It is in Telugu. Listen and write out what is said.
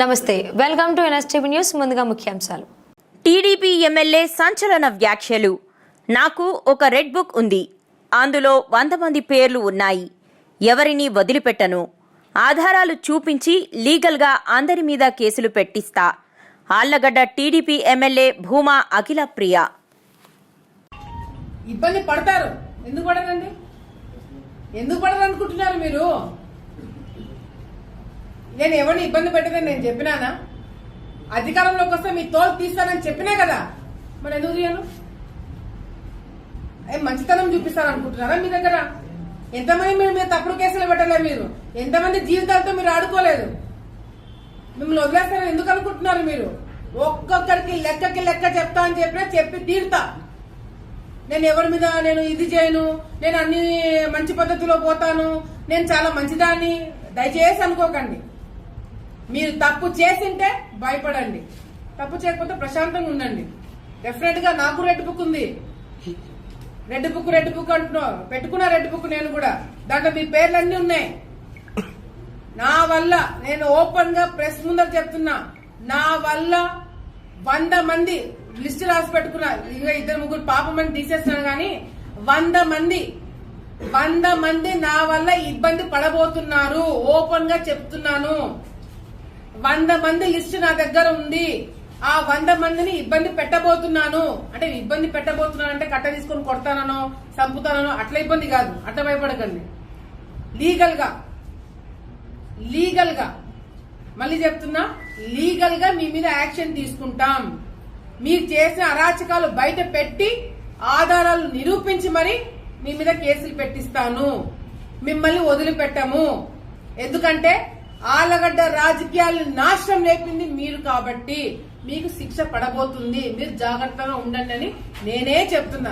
నమస్తే వెల్కమ్ టు ఎన్ఎస్టీవీ న్యూస్ ముందుగా ముఖ్యాంశాలు. టీడీపీ ఎమ్మెల్యే సంచలన వ్యాఖ్యలు. నాకు ఒక రెడ్ బుక్ ఉంది. అందులో వంద మంది పేర్లు ఉన్నాయి. ఎవరిని వదిలిపెట్టను? ఆధారాలు చూపించి లీగల్గా అందరి మీద కేసులు పెట్టిస్తా. Allagadda TDP MLA Bhuma Akhila Priya. ఇబ్బంది పడతారు. ఎందుకు పడరండి? ఎందుకు పడరు అనుకుంటున్నారు మీరు? నేను ఎవరిని ఇబ్బంది పెట్టదని నేను చెప్పినానా? అధికారంలోకి వస్తే మీ తోలు తీస్తానని చెప్పినా కదా? మరి ఎందుకు చేయను మంచితనం చూపిస్తారు అనుకుంటున్నారా మీ దగ్గర? ఎంతమంది మీరు మీరు తప్పుడు కేసులు పెట్టలే మీరు? ఎంతమంది జీవితాలతో మీరు ఆడుకోలేదు? మిమ్మల్ని వదిలేస్తారని ఎందుకు అనుకుంటున్నారు మీరు? ఒక్కొక్కరికి లెక్కకి లెక్క చెప్తా అని చెప్పినా చెప్పి తీరుతా. నేను ఎవరి మీద నేను ఇది చేయను నేను అన్ని మంచి పద్ధతిలో పోతాను నేను చాలా మంచిదాన్ని. దయచేసి అనుకోకండి. మీరు తప్పు చేసింటే భయపడండి. తప్పు చేయకపోతే ప్రశాంతంగా ఉండండి. డెఫినెట్గా నాకు రెడ్ బుక్ ఉంది. రెడ్ బుక్ రెడ్ బుక్ అంటున్నావు. పెట్టుకున్న రెడ్ బుక్ నేను కూడా. దాంట్లో మీ పేర్లన్నీ ఉన్నాయి. నా వల్ల నేను ఓపెన్గా ప్రెస్ ముందర చెప్తున్నా. నా వల్ల వంద మంది లిస్ట్ రాసి పెట్టుకున్నా. ఇక ఇద్దరు ముగ్గురు పాపం అని తీసేస్తున్నాను కానీ వంద మంది వంద మంది నా వల్ల ఇబ్బంది పడబోతున్నారు. ఓపెన్గా చెప్తున్నాను. వంద మంది లిస్ట్ నా దగ్గర ఉంది. ఆ వంద మందిని ఇబ్బంది పెట్టబోతున్నాను. అంటే ఇబ్బంది పెట్టబోతున్నాను అంటే కట్ట తీసుకొని కొడతానో చంపుతానో అట్లా ఇబ్బంది కాదు. అట్లా భయపడకండి. లీగల్గా లీగల్గా మళ్ళీ చెప్తున్నా లీగల్గా మీ మీద యాక్షన్ తీసుకుంటాం. మీరు చేసిన అరాచకాలు బయట పెట్టి ఆధారాలు నిరూపించి మరి మీ మీద కేసులు పెట్టిస్తాను. మిమ్మల్ని వదిలిపెట్టము. ఎందుకంటే ఆలగడ్డ రాజకీయాలు నాశనం లేపింది మీరు కాబట్టి మీకు శిక్ష పడబోతుంది. మీరు జాగ్రత్తగా ఉండండి అని నేనే చెప్తున్నా.